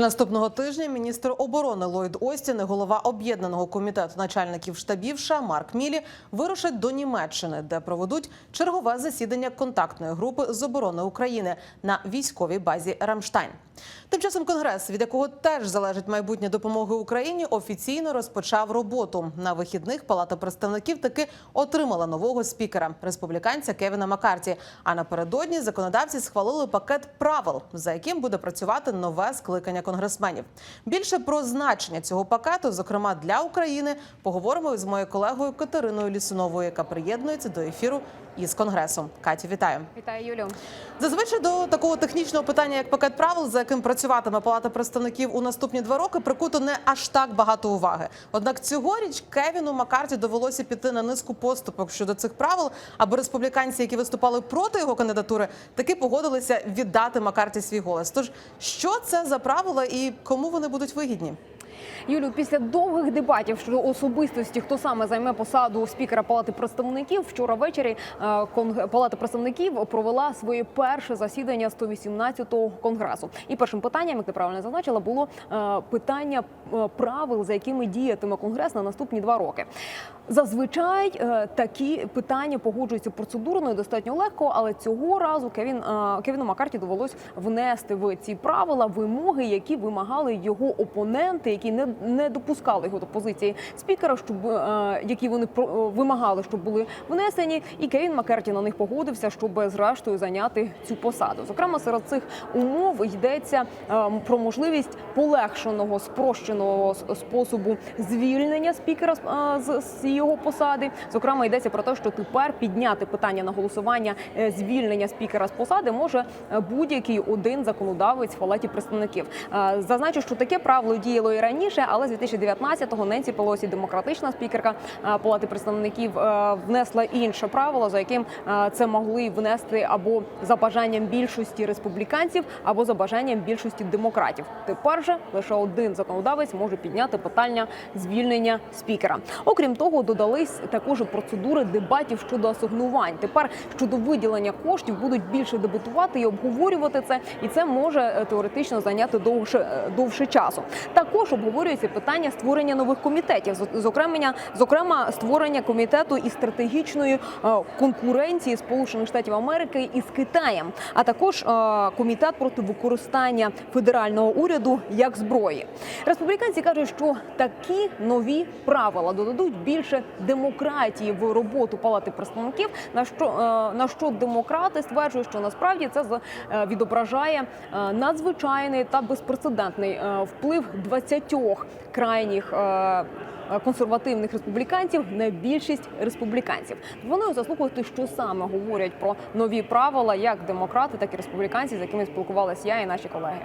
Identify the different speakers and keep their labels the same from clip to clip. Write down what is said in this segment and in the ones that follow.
Speaker 1: Наступного тижня міністр оборони Ллойд Остін і голова об'єднаного комітету начальників штабів США Марк Мілі вирушать до Німеччини, де проведуть чергове засідання контактної групи з оборони України на військовій базі Рамштайн. Тим часом конгрес, від якого теж залежить майбутнє допомоги Україні, офіційно розпочав роботу. На вихідних Палата представників таки отримала нового спікера республіканця Кевіна Маккарті. А напередодні законодавці схвалили пакет правил, за яким буде працювати нове скликання конгресменів. Більше про значення цього пакету, зокрема для України, поговоримо з моєю колегою Катериною Лісуновою, яка приєднується до ефіру із конгресом. Катю, вітаю.
Speaker 2: Вітаю, Юлю.
Speaker 1: Зазвичай до такого технічного питання, як пакет правил, за яким працюватиме Палата представників у наступні два роки, прикуто не аж так багато уваги. Однак цьогоріч Кевіну Маккарті довелося піти на низку поступок щодо цих правил, аби республіканці, які виступали проти його кандидатури, таки погодилися віддати Маккарті свій голос. Тож що це за правила і кому вони будуть вигідні?
Speaker 2: Юлю, після довгих дебатів щодо особистості, хто саме займе посаду спікера Палати представників, вчора ввечері е, Палата представників провела своє перше засідання 118-го конгресу. І першим питанням, як ти правильно зазначила, було е, питання е, правил, за якими діятиме конгрес на наступні два роки. Зазвичай такі питання погоджуються процедурно і достатньо легко, але цього разу Кевін Кевіну Маккарті довелось внести в ці правила вимоги, які вимагали його опоненти, які не, не допускали його до позиції спікера, щоб е, які вони е, вимагали, щоб були внесені, і Кевін Маккарті на них погодився, щоб зрештою зайняти цю посаду. Зокрема, серед цих умов йдеться е, про можливість полегшеного спрощеного способу звільнення спікера е, з, з його посади. Зокрема, йдеться про те, що тепер підняти питання на голосування е, звільнення спікера з посади може е, будь-який один законодавець в палаті представників. Е, Зазначу, що таке правило діяло і раніше, але з 2019-го Ненсі Пелосі, демократична спікерка е, палати представників, е, внесла інше правило, за яким е, це могли внести або за бажанням більшості республіканців, або за бажанням більшості демократів. Тепер же лише один законодавець може підняти питання звільнення спікера. Окрім того, додались також процедури дебатів щодо асигнувань. Тепер щодо виділення коштів будуть більше дебатувати і обговорювати це, і це може теоретично зайняти довше довше часу. Також обговорюється питання створення нових комітетів, Зо- зокрема, зокрема створення комітету із стратегічної е, конкуренції Сполучених Штатів Америки із Китаєм, а також е, комітет проти використання федерального уряду як зброї. Республіканці кажуть, що такі нові правила додадуть більше демократії в роботу палати представників. На що е, на що демократи стверджують, що насправді це відображає надзвичайний та безпрецедентний вплив 20 крайніх. е, Консервативних республіканців на більшість республіканців вони заслухати, що саме говорять про нові правила, як демократи, так і республіканці, з якими спілкувалися я і наші колеги.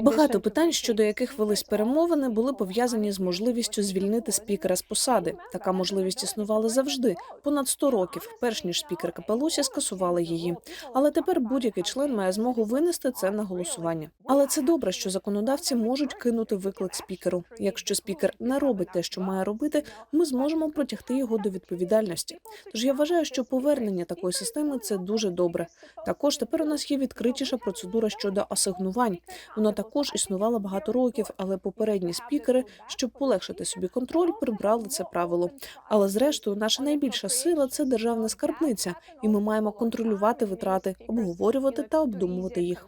Speaker 3: Багато питань, щодо яких велись перемовини, були пов'язані з можливістю звільнити спікера з посади. Така можливість існувала завжди, понад 100 років, перш ніж спікерка Пелосі скасувала її. Але тепер будь-який член має змогу винести це на голосування. Але це добре, що законодавці можуть кинути виклик спікеру. Якщо спікер не робить те, що має робити, ми зможемо протягти його до відповідальності. Тож я вважаю, що повернення такої системи це дуже добре. Також тепер у нас є відкритіша процедура щодо асигнувань. Вона також існувала багато років, але попередні спікери, щоб полегшити собі контроль, прибрали це правило. Але зрештою, наша найбільша сила це державна скарбниця, і ми маємо контролювати витрати, обговорювати та обдумувати їх.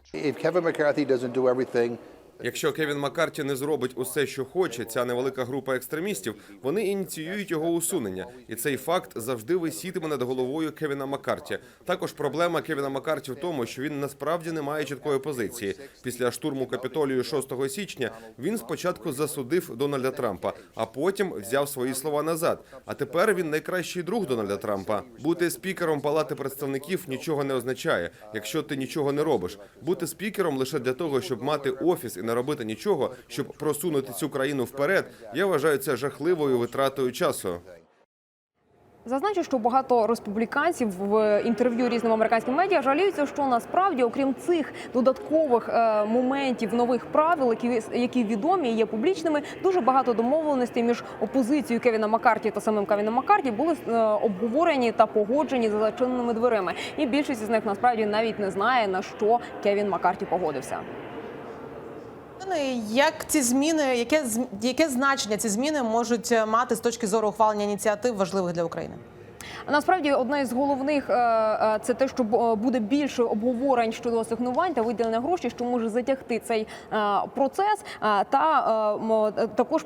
Speaker 4: Якщо Кевін Маккарті не зробить усе, що хоче, ця невелика група екстремістів, вони ініціюють його усунення, і цей факт завжди висітиме над головою Кевіна Маккарті. Також проблема Кевіна Маккарті в тому, що він насправді не має чіткої позиції. Після штурму капітолію 6 січня він спочатку засудив Дональда Трампа, а потім взяв свої слова назад. А тепер він найкращий друг Дональда Трампа. Бути спікером Палати представників нічого не означає, якщо ти нічого не робиш. Бути спікером лише для того, щоб мати офіс і не робити нічого, щоб просунути цю країну вперед. Я вважаю це жахливою витратою часу.
Speaker 2: Зазначу, що багато республіканців в інтерв'ю різним американським медіа жаліються, що насправді, окрім цих додаткових е, моментів нових правил, які, які відомі є публічними, дуже багато домовленостей між опозицією Кевіна Маккарті та самим Кевіном Маккарті були е, обговорені та погоджені за зачиненими дверима. І більшість з них насправді навіть не знає на що Кевін Маккарті погодився.
Speaker 1: Як ці зміни, яке яке значення ці зміни можуть е, мати з точки зору ухвалення ініціатив важливих для України?
Speaker 2: Насправді одне з головних е, е, це те, що буде більше обговорень щодо асигнувань та виділення грошей, що може затягти цей процес, та також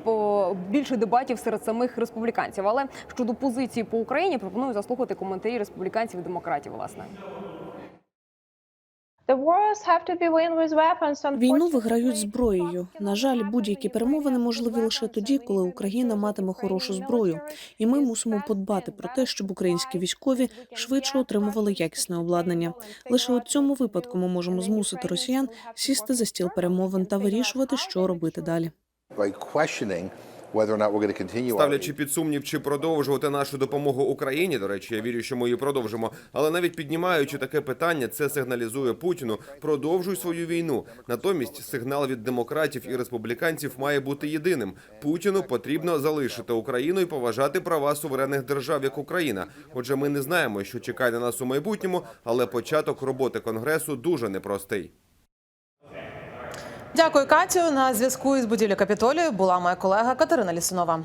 Speaker 2: більше дебатів серед самих республіканців. Але щодо позиції по Україні пропоную заслухати коментарі республіканців і демократів. Власне.
Speaker 3: Війну виграють зброєю. На жаль, будь-які перемовини можливі лише тоді, коли Україна матиме хорошу зброю, і ми мусимо подбати про те, щоб українські військові швидше отримували якісне обладнання. Лише у цьому випадку ми можемо змусити росіян сісти за стіл перемовин та вирішувати, що робити далі.
Speaker 4: Ставлячи під сумнів, чи продовжувати нашу допомогу Україні, до речі, я вірю, що ми її продовжимо. Але навіть піднімаючи таке питання, це сигналізує Путіну продовжуй свою війну. Натомість сигнал від демократів і республіканців має бути єдиним: Путіну потрібно залишити Україну і поважати права суверенних держав, як Україна. Отже, ми не знаємо, що чекає на нас у майбутньому, але початок роботи конгресу дуже непростий.
Speaker 1: Дякую, Катю. На зв'язку із будівлі Капітолію була моя колега Катерина Лісунова.